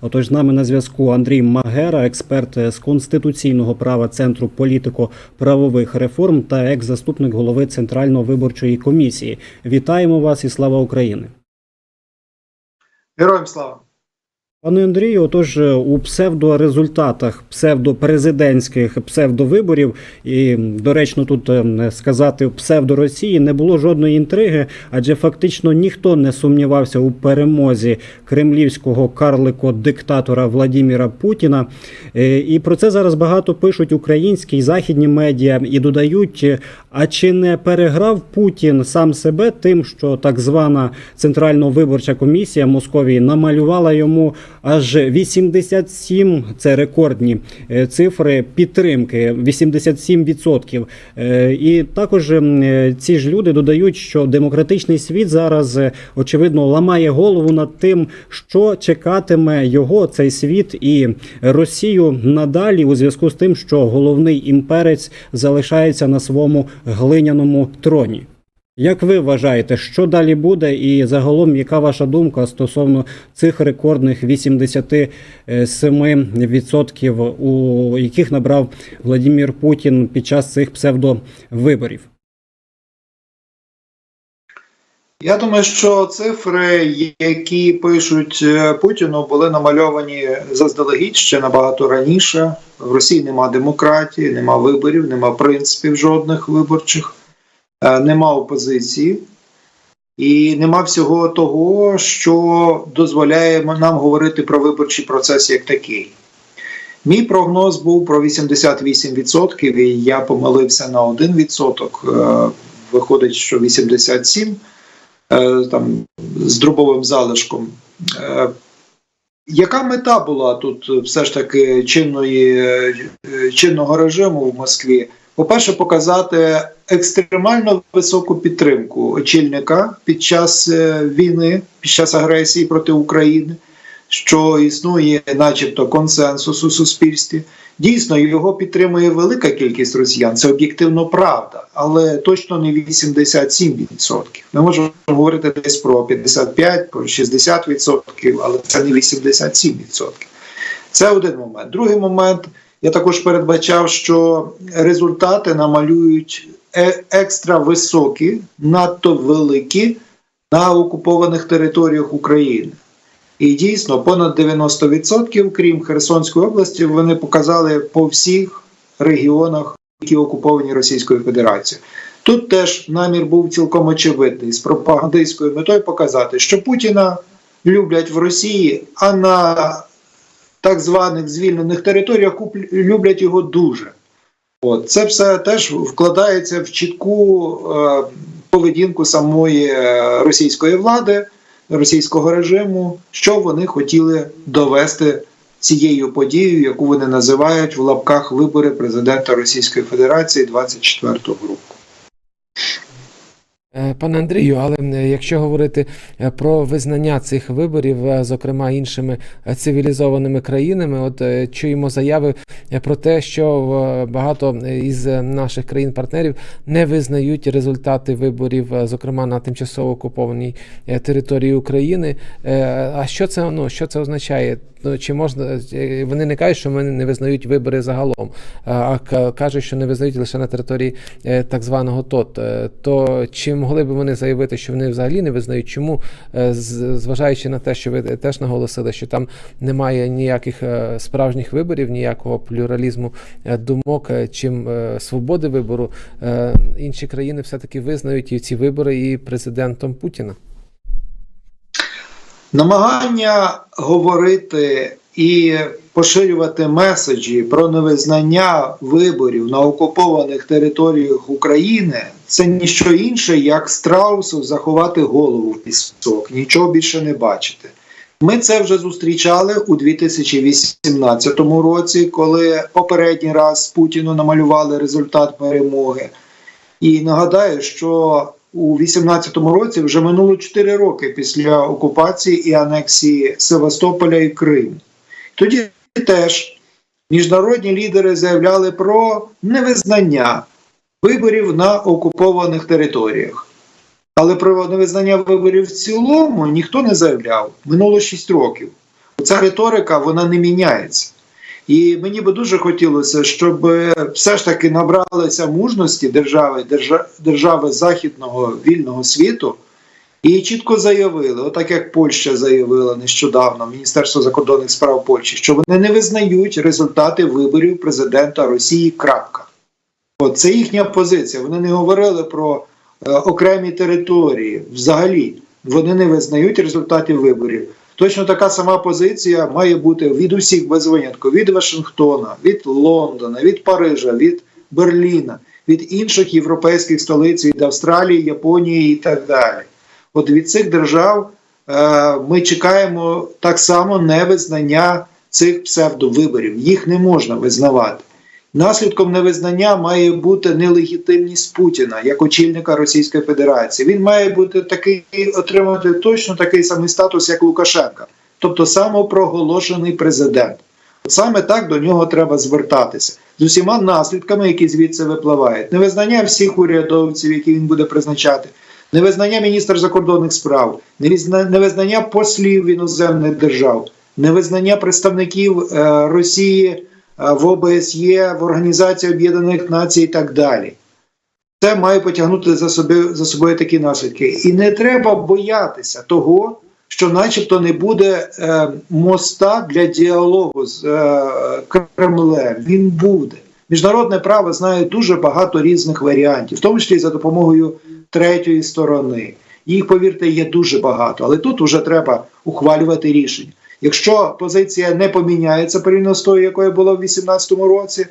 Отож, з нами на зв'язку Андрій Магера, експерт з конституційного права Центру політико-правових реформ та екс-заступник голови Центральної виборчої комісії. Вітаємо вас і слава Україні! Героям слава! Пане Андрію, отож у псевдорезультатах псевдопрезидентських псевдовиборів, і доречно тут е, сказати псевдоросії, не було жодної інтриги, адже фактично ніхто не сумнівався у перемозі кремлівського карлико-диктатора Владіміра Путіна. Е, І про це зараз багато пишуть українські і західні медіа і додають. е, А чи не переграв Путін сам себе тим, що так звана Центральна виборча комісія Московії намалювала йому аж 87, це рекордні е, цифри підтримки, 87%. Е, І також е, ці ж люди додають, що демократичний світ зараз очевидно ламає голову над тим, що чекатиме його цей світ і Росію надалі у зв'язку з тим, що головний імперець залишається на своєму глиняному троні. Як ви вважаєте, що далі буде, і загалом, яка ваша думка стосовно цих рекордних 87%, у яких набрав Владимир Путін під час цих псевдовиборів? Я думаю, що цифри, які пишуть е, Путіну, були намальовані заздалегідь ще набагато раніше. В Росії нема демократії, нема виборів, нема принципів жодних виборчих, нема опозиції і нема всього того, що дозволяє нам говорити про виборчий процес як такий. Мій прогноз був про 88%, і я помилився на 1%. Е, Виходить, що 87% е, там, з дробовим залишком. Е, Яка мета була тут все ж таки чинної, е, чинного режиму в Москві? По-перше, показати екстремально високу підтримку очільника під час е, війни, під час агресії проти України, що існує, начебто, консенсус у суспільстві. Дійсно, його підтримує велика кількість росіян, це об'єктивно правда, але точно не 87%. Ми можемо говорити десь про 55, про 60%, але це не 87%. Це один момент. Другий момент. Я також передбачав, що результати намалюють е- екстра високі, надто великі на окупованих територіях України. І дійсно, понад 90%, крім Херсонської області, вони показали по всіх регіонах, які окуповані Російською Федерацією. Тут теж намір був цілком очевидний з пропагандистською метою показати, що Путіна люблять в Росії, а на так званих звільнених територіях люблять його дуже. От це все теж вкладається в чітку е, поведінку самої е, російської влади, російського режиму, що вони хотіли довести цією подією, яку вони називають в лапках вибори президента Російської Федерації 24-го року. Е, Пане Андрію, але якщо говорити е, про визнання цих виборів, е, зокрема іншими цивілізованими країнами, от чуємо заяви про те, що багато із наших країн-партнерів не визнають результати виборів, зокрема на тимчасово окупованій території України. А що це ну що це означає? Ну, чи можна вони не кажуть, що вони не визнають вибори загалом, а- кажуть, що не визнають лише на території так званого ТОТ. То чи могли б вони заявити, що вони взагалі не визнають? Чому Е, зважаючи на те, що ви теж наголосили, що там немає ніяких е, справжніх виборів, ніякого плюралізму е, думок, чим свободи вибору, інші країни все-таки визнають і ці вибори і президентом Путіна? Намагання говорити і поширювати меседжі про невизнання виборів на окупованих територіях України це ніщо інше, як страусу заховати голову в пісок, нічого більше не бачити. Ми це вже зустрічали у 2018 році, коли попередній раз Путіну намалювали результат перемоги. І нагадаю, що у 2018 році вже минуло 4 роки після окупації і анексії Севастополя і Криму. Тоді теж міжнародні лідери заявляли про невизнання виборів на окупованих територіях. Але про невизнання виборів в цілому ніхто не заявляв. Минуло 6 років. ця риторика вона не міняється. І мені би дуже хотілося, щоб е, все ж таки набралися мужності держави, держа- держави західного вільного світу і чітко заявили, отак як Польща заявила нещодавно, Міністерство закордонних справ Польщі, що вони не визнають результати виборів президента Росії. Крапка. Це їхня позиція. Вони не говорили про е, окремі території. Взагалі вони не визнають результатів виборів. Точно така сама позиція має бути від усіх без винятку: від Вашингтона, від Лондона, від Парижа, від Берліна, від інших європейських столиць, від Австралії, Японії і так далі. От від цих держав е, ми чекаємо так само невизнання цих псевдовиборів. Їх не можна визнавати. Наслідком невизнання має бути нелегітимність Путіна як очільника Російської Федерації. Він має бути такий отримати точно такий самий статус, як Лукашенка, тобто самопроголошений президент. Саме так до нього треба звертатися з усіма наслідками, які звідси випливають. Невизнання всіх урядовців, які він буде призначати, невизнання міністра закордонних справ, невизна- невизнання послів іноземних держав, невизнання представників е, Росії в ОБСЄ, в Організації Об'єднаних Націй і так далі. Це має потягнути за собою, за собою такі наслідки. І не треба боятися того, що начебто не буде е, моста для діалогу з е, Кремлем. Він буде. Міжнародне право знає дуже багато різних варіантів, в тому числі за допомогою третьої сторони. Їх, повірте, є дуже багато, але тут вже треба ухвалювати рішення. Якщо позиція не поміняється порівняно з тою, якою була в 2018 році,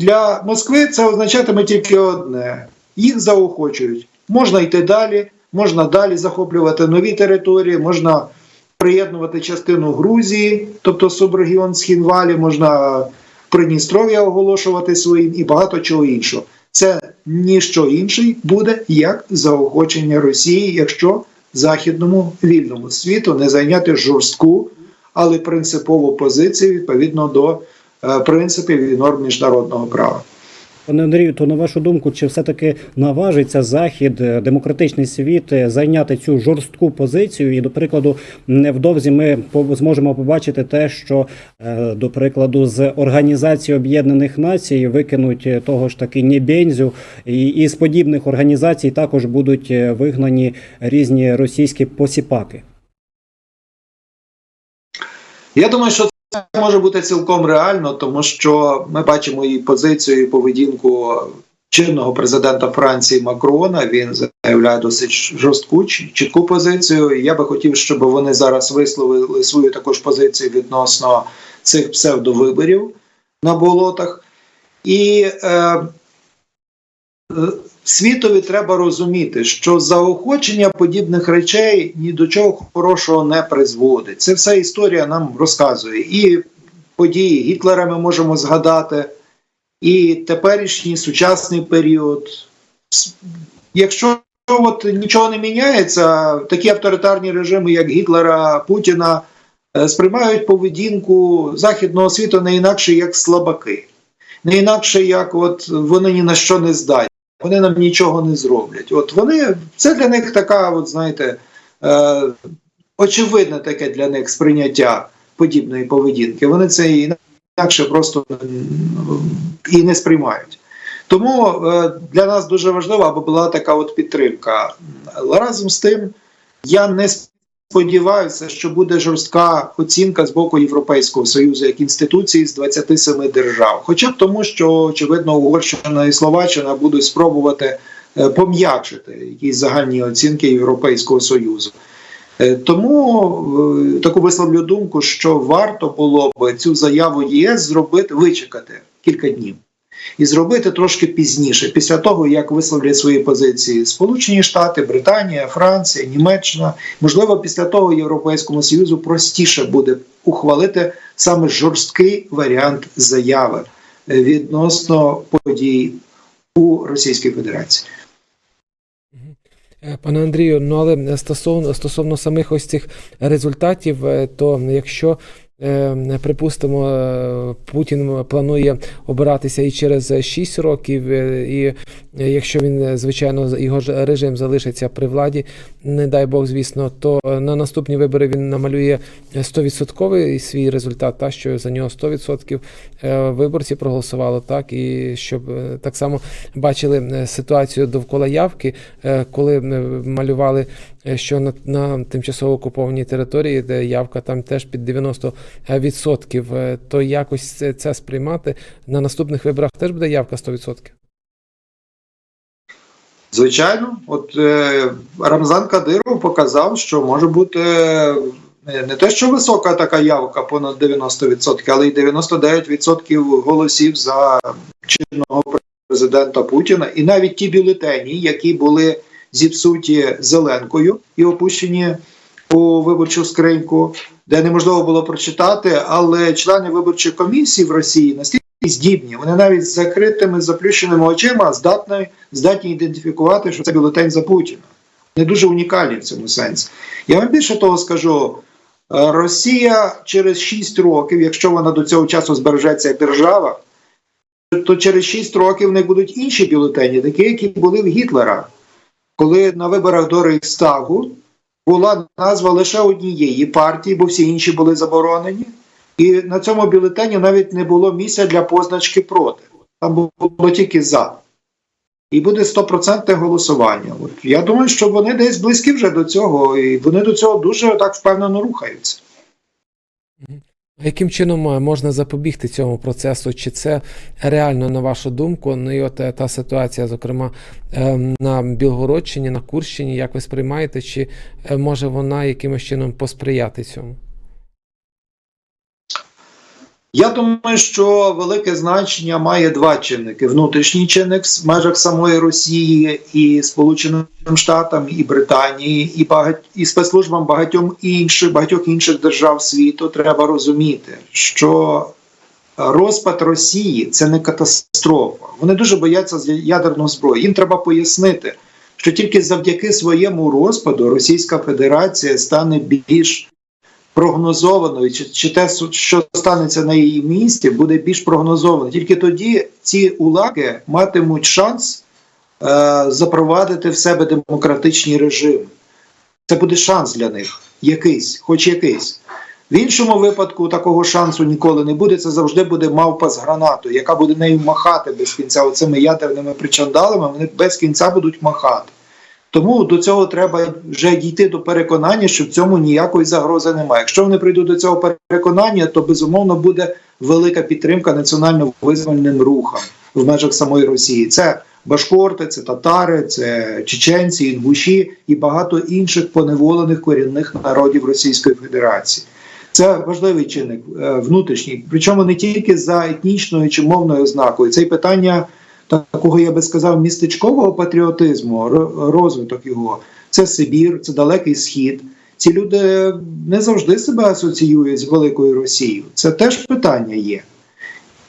для Москви це означатиме тільки одне: їх заохочують. Можна йти далі, можна далі захоплювати нові території, можна приєднувати частину Грузії, тобто субрегіон Схінвалі, можна Придністров'я оголошувати своїм і багато чого іншого. Це ніщо інше буде як заохочення Росії, якщо західному вільному світу не зайняти жорстку, але принципову позицію відповідно до е, принципів і норм міжнародного права. Пане Андрію, то на вашу думку, чи все-таки наважиться Захід, е, демократичний світ е, зайняти цю жорстку позицію? І, до прикладу, невдовзі ми зможемо побачити те, що, до прикладу, з Організації Об'єднаних Націй викинуть того ж таки Нєбєнзю, і, з подібних організацій також будуть вигнані різні російські посіпаки. Я думаю, що це може бути цілком реально, тому що ми бачимо і позицію, і поведінку чинного президента Франції Макрона. Він заявляє досить жорстку, чітку позицію. І я би хотів, щоб вони зараз висловили свою також позицію відносно цих псевдовиборів на болотах. І е, е, світові треба розуміти, що заохочення подібних речей ні до чого хорошого не призводить. Це вся історія нам розказує. І події Гітлера ми можемо згадати, і теперішній сучасний період. Якщо от нічого не міняється, такі авторитарні режими, як Гітлера, Путіна, е, сприймають поведінку західного світу не інакше як слабаки, не інакше як от вони ні на що не здатні вони нам нічого не зроблять. От вони це для них така, от знаєте, е, очевидне таке для них сприйняття подібної поведінки. Вони це інакше просто і не сприймають. Тому е, для нас дуже важливо, аби була така от підтримка. Разом з тим, я не сподіваюся, що буде жорстка оцінка з боку Європейського союзу як інституції з 27 держав. Хоча б тому, що очевидно Угорщина і Словаччина будуть спробувати е, пом'якшити якісь загальні оцінки Європейського союзу. Е, Тому е, таку висловлю думку, що варто було б цю заяву ЄС зробити, вичекати кілька днів. І зробити трошки пізніше, після того як висловлять свої позиції Сполучені Штати, Британія, Франція, Німеччина, можливо, після того Європейському Союзу простіше буде ухвалити саме жорсткий варіант заяви е, відносно подій у Російській Федерації. Е, Пане Андрію, ну але стосовно стосовно самих ось цих результатів, е, то якщо припустимо, е, Путін планує обиратися і через 6 років, е, і е, якщо він, звичайно, його ж режим залишиться при владі, не дай Бог, звісно, то на наступні вибори він намалює 100% свій результат, та що за нього 100% е, виборці проголосувало, так і щоб так само бачили ситуацію довкола явки, коли малювали, що на, на тимчасово окупованій території, де явка там теж під 90%, е, то якось це, це сприймати. На наступних виборах теж буде явка 100%. Звичайно, от е, Рамзан Кадиров показав, що може бути е, не те, що висока така явка, понад 90%, але й 99% голосів за чинного президента Путіна, і навіть ті бюлетені, які були зіпсуті зеленкою і опущені у виборчу скриньку, де неможливо було прочитати, але члени виборчої комісії в Росії настільки здібні, вони навіть з закритими заплющеними очима здатні, здатні ідентифікувати, що це бюлетень за Путіна. Вони дуже унікальні в цьому сенсі. Я вам більше того скажу. Росія через 6 років, якщо вона до цього часу збережеться як держава, то через 6 років не будуть інші бюлетені, такі, які були в Гітлера, коли на виборах до Рейхстагу була назва лише однієї партії, бо всі інші були заборонені. І на цьому бюлетені навіть не було місця для позначки проти. Там було тільки за. І буде 100% голосування. От я думаю, що вони десь близькі вже до цього, і вони до цього дуже так впевнено рухаються. Яким чином е, можна запобігти цьому процесу? Чи це реально на вашу думку? Ну і от е, та ситуація, зокрема ем, на Білгородщині, на Курщині, як ви сприймаєте, чи е, може вона якимось чином посприяти цьому? Я думаю, що велике значення має два чинники: внутрішній чинник в межах самої Росії і Сполученим Штатам, і Британії, і багать і спецслужбам багатьом інших багатьох інших держав світу. Треба розуміти, що розпад Росії це не катастрофа. Вони дуже бояться ядерної зброї. Їм треба пояснити, що тільки завдяки своєму розпаду Російська Федерація стане більш прогнозованою, чи, чи те, що станеться на її місці, буде більш прогнозовано. Тільки тоді ці улади матимуть шанс е, запровадити в себе демократичні режими. Це буде шанс для них, якийсь, хоч якийсь. В іншому випадку такого шансу ніколи не буде. Це завжди буде мавпа з гранатою, яка буде нею махати без кінця. Оцими ядерними причандалами вони без кінця будуть махати. Тому до цього треба вже дійти до переконання, що в цьому ніякої загрози немає. Якщо вони прийдуть до цього переконання, то безумовно буде велика підтримка національно-визвольним рухам в межах самої Росії. Це башкорти, це татари, це чеченці, інгуші і багато інших поневолених корінних народів Російської Федерації. Це важливий чинник е, внутрішній, причому не тільки за етнічною чи мовною ознакою. Це питання такого, я би сказав, містечкового патріотизму, розвиток його. Це Сибір, це Далекий Схід. Ці люди не завжди себе асоціюють з великою Росією. Це теж питання є.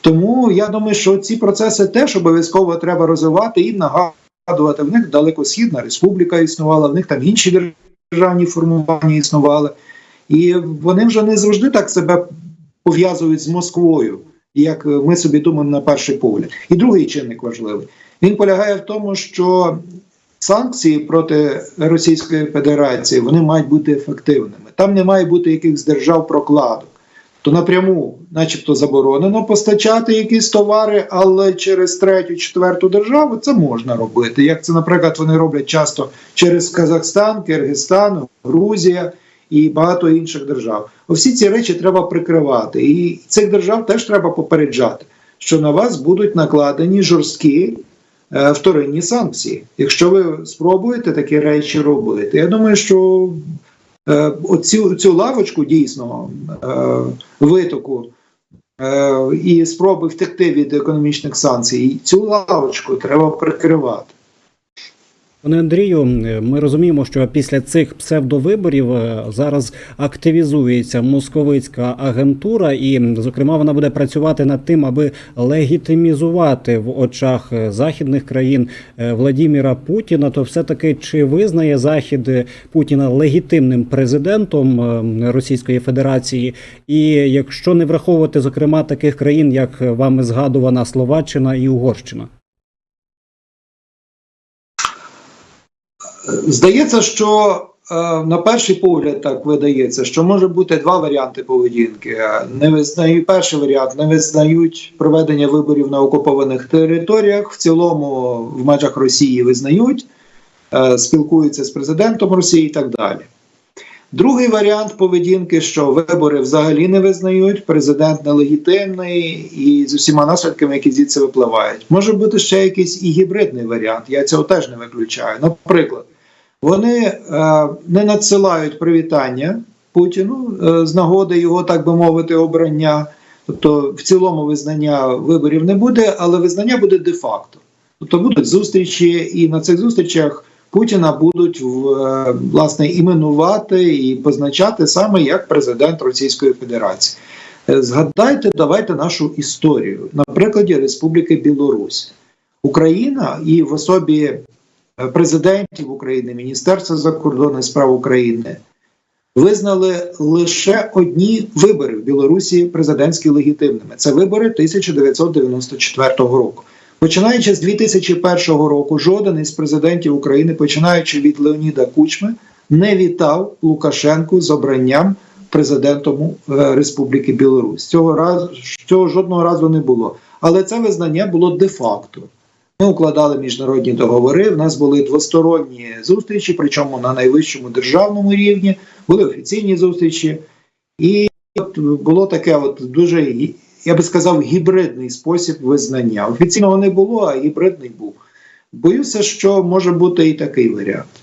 Тому я думаю, що ці процеси теж обов'язково треба розвивати і нагадувати. В них далекосхідна республіка існувала, в них там інші державні формування існували. І вони вже не завжди так себе пов'язують з Москвою, як ми собі думаємо на перший погляд. І другий чинник важливий. Він полягає в тому, що санкції проти Російської Федерації вони мають бути ефективними. Там не має бути якихось держав прокладок. То напряму, начебто, заборонено постачати якісь товари, але через третю, четверту державу це можна робити. Як це, наприклад, вони роблять часто через Казахстан, Киргизстан, Грузія і багато інших держав. Всі ці речі треба прикривати. І цих держав теж треба попереджати, що на вас будуть накладені жорсткі е, вторинні санкції. Якщо ви спробуєте такі речі робити, я думаю, що е, оцю цю лавочку дійсно е, витоку і спроби втекти від економічних санкцій, цю лавочку треба прикривати. Пане Андрію, ми розуміємо, що після цих псевдовиборів е, зараз активізується московицька агентура, і, зокрема, вона буде працювати над тим, аби легітимізувати в очах е, західних країн е, Владіміра Путіна. То все таки чи визнає Захід Путіна легітимним президентом Російської Федерації? І якщо не враховувати зокрема таких країн, як вами згадувана Словаччина і Угорщина? Здається, що е, на перший погляд так видається, що може бути два варіанти поведінки. Не визнають перший варіант, не визнають проведення виборів на окупованих територіях. В цілому в межах Росії визнають, е, спілкуються з президентом Росії і так далі. Другий варіант поведінки, що вибори взагалі не визнають, президент нелегітимний і з усіма наслідками, які звідси випливають. Може бути ще якийсь і гібридний варіант. Я цього теж не виключаю. Наприклад, вони е, не надсилають привітання Путіну е, з нагоди його, так би мовити, обрання. Тобто, в цілому визнання виборів не буде, але визнання буде де-факто. Тобто будуть зустрічі, і на цих зустрічах Путіна будуть е, власне іменувати і позначати саме як президент Російської Федерації. Згадайте, давайте нашу історію на прикладі Республіки Білорусь. Україна і в особі президентів України, Міністерства закордонних справ України визнали лише одні вибори в Білорусі президентські легітимними. Це вибори 1994 року. Починаючи з 2001 року, жоден із президентів України, починаючи від Леоніда Кучми, не вітав Лукашенку з обранням президентом е, Республіки Білорусь. Цього разу цього жодного разу не було. Але це визнання було де-факто. Ми укладали міжнародні договори. В нас були двосторонні зустрічі, причому на найвищому державному рівні, були офіційні зустрічі, і от було таке, от дуже я би сказав, гібридний спосіб визнання. Офіційного не було, а гібридний був. Боюся, що може бути і такий варіант.